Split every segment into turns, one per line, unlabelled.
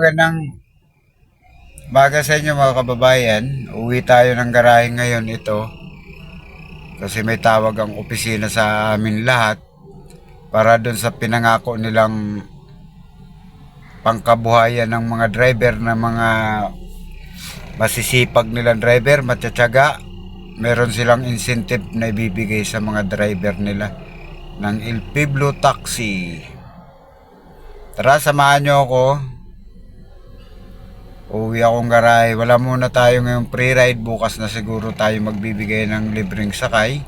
magandang baga sa inyo mga kababayan. Uwi tayo ng garahe ngayon ito. Kasi may tawag ang opisina sa amin lahat para doon sa pinangako nilang pangkabuhayan ng mga driver na mga masisipag nilang driver, matsatsaga. Meron silang incentive na ibibigay sa mga driver nila ng El Pueblo Taxi. Tara, samahan nyo ako. Uwi akong garahe. Wala muna tayo ngayong pre-ride. Bukas na siguro tayo magbibigay ng libreng sakay.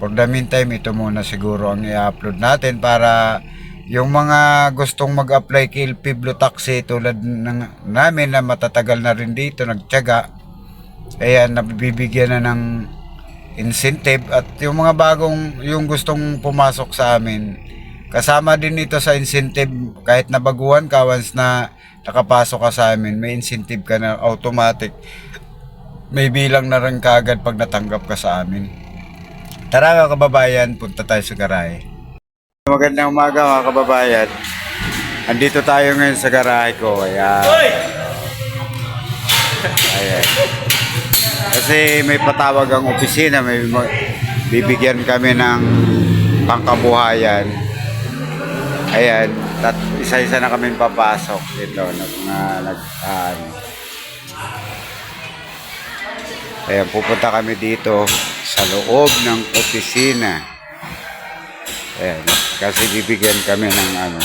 For the meantime, ito muna siguro ang i-upload natin para yung mga gustong mag-apply kay El Pueblo Taxi tulad ng namin na matatagal na rin dito, nagtyaga. Ayan, nabibigyan na ng incentive at yung mga bagong, yung gustong pumasok sa amin, kasama din ito sa incentive kahit nabaguhan ka once na nakapasok ka sa amin, may incentive ka na automatic. May bilang na rin kaagad pag natanggap ka sa amin. Tara mga kababayan, punta tayo sa garahe. Magandang umaga mga kababayan. Andito tayo ngayon sa garahe ko. Ayan. Ayan. Kasi may patawag ang opisina, may ma- bibigyan kami ng pangkabuhayan. Ayan, tat isa-isa na kami papasok dito na mga nag ano. Ayan, pupunta kami dito sa loob ng opisina. Ayan, kasi bibigyan kami ng ano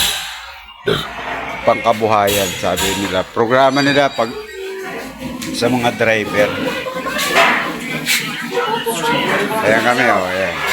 pangkabuhayan, sabi nila. Programa nila pag sa mga driver. Ayan kami, oh, ayan.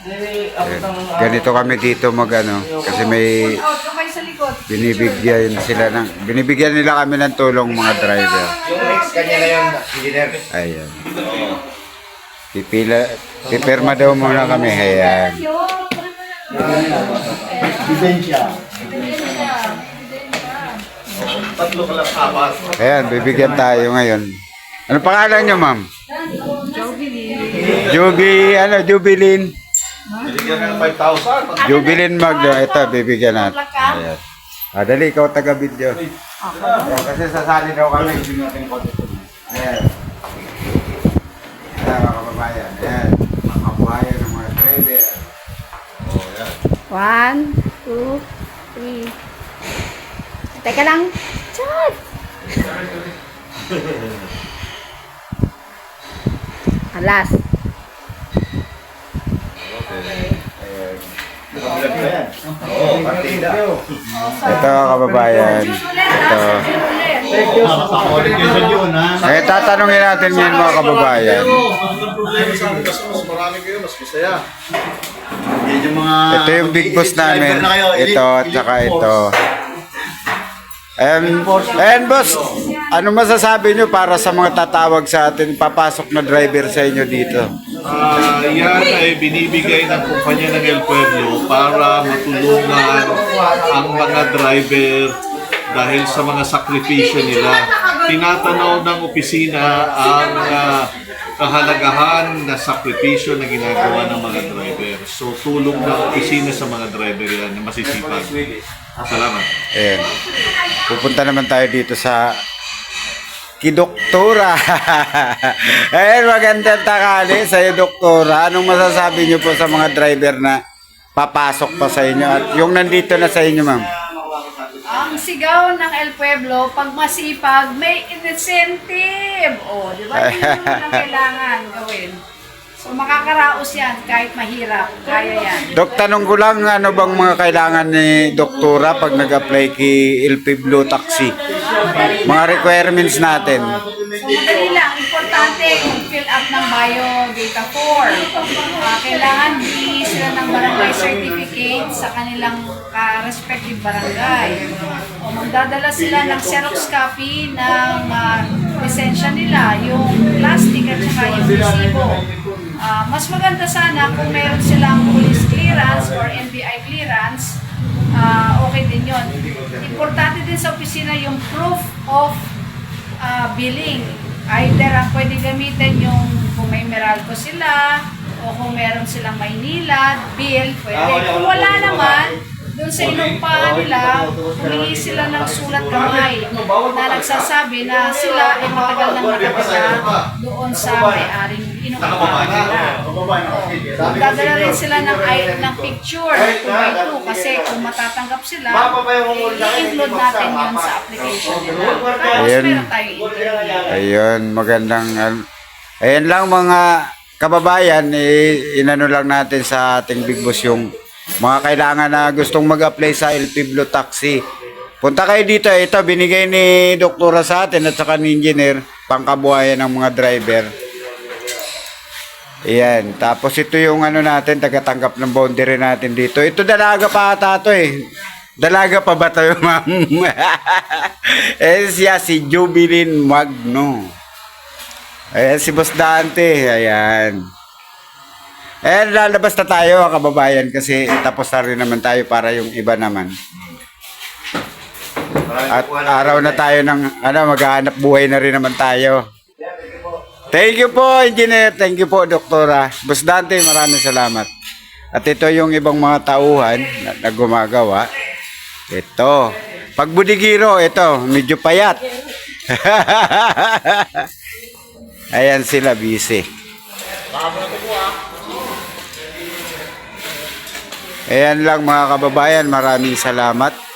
Ayan. Ganito kami dito mag ano, kasi may
Okay sa likod.
binibigyan sila ng binibigyan nila kami ng tulong mga driver.
Yung ex kanya na yun, engineer.
Ayan. Pipila, pipirma daw muna kami. Ayan.
Ebidensya. Tatlo ka lang apat.
Ayan, bibigyan tayo ngayon. Ano pangalan nyo, ma'am? Jubi, ano, Jubilin.
Binigyan ng 5,000.
Jubilin Magno. Ito, bibigyan natin. Ayan. Ah, dali, ikaw taga-video. Ayan, kasi sasali daw kami. Ayan. Ayan, mga kababayan. Ayan. Mga kabuhayan ng mga trader. Oh, ayan.
One, two, three. Teka lang. Chad! Alas.
Ayan.
Nakabilag na yan. Oo, partida.
Ito, kababayan. Ito. Eh, tatanungin natin ngayon mga kababayan.
Yan.
Ito yung big boss namin. Ito at saka ito. Ayan, ayan boss, ano masasabi nyo para sa mga tatawag sa atin, papasok na driver sa inyo dito?
Ah, yan ay binibigay ng kumpanya ng El Pueblo para matulungan ang mga driver dahil sa mga sakripisyo nila. Tinatanaw ng opisina ang ah, kahalagahan na sakripisyo na ginagawa ng mga driver. So tulong ng opisina sa mga driver yan na masisipag. Salamat.
Ayan. Pupunta naman tayo dito sa Kidoktora. Ayan, magandang takali sa iyo, Doktora. Anong masasabi niyo po sa mga driver na papasok pa sa inyo at yung nandito na sa inyo, ma'am?
Ang sigaw ng El Pueblo, pag masipag, may incentive. O, di ba? Yun unang kailangan gawin. So, makakaraos yan kahit mahirap. Kaya yan.
Dok, tanong ko lang, ano bang mga kailangan ni Doktora pag nag-apply kay El Pueblo Taxi? Mga requirements natin.
So, madali lang. Importante, mag-fill up ng biodata form. Ah, kailangan bigyan sila ng barangay certificate sa kanilang ah, respective barangay. O, magdadala sila ng Xerox copy ng ah, lisensya nila, yung plastic at saka yung resibo. Ah, mas maganda sana kung meron silang police clearance or NBI clearance, uh, okay din yon. Importante din sa opisina yung proof of uh, billing. Either ang pwede gamitin yung kung may Meralco sila, o kung meron silang Maynila, bill, pwede. Kung wala naman, doon sa inumpahan nila, humingi sila ng sulat kamay na nagsasabi na sila ay matagal nang nakatira doon sa may-aring inuupahan nila. Magdadala rin sila ng, ng picture, 2 by 2, kasi kung matatanggap sila, i-include natin yun sa application nila. Tapos
Ayan.
meron tayong interview.
Ayun, magandang... al- Ayan lang mga kababayan, eh, inano lang natin sa ating Big Boss yung mga kailangan na gustong mag-apply sa El Piblo Taxi. Punta kayo dito, ito binigay ni doktora sa atin at saka ni engineer, pangkabuhayan ng mga driver. Ayan, tapos ito yung ano natin, tagatanggap ng boundary natin dito. Ito dalaga pa ata to eh. Dalaga pa ba tayo, ma'am? eh siya si Jubilin Magno. Ayan si Boss Dante, ayan. Eh, lalabas na tayo, kababayan, kasi tapos na rin naman tayo para yung iba naman. At araw na tayo ng, ano, maghahanap buhay na rin naman tayo. Thank you po, Engineer. Thank you po, Doktora. Boss Dante, maraming salamat. At ito yung ibang mga tauhan na, na gumagawa. Ito. Pag budigiro, ito, medyo payat. Ayan sila, busy. Ayan lang mga kababayan, maraming salamat.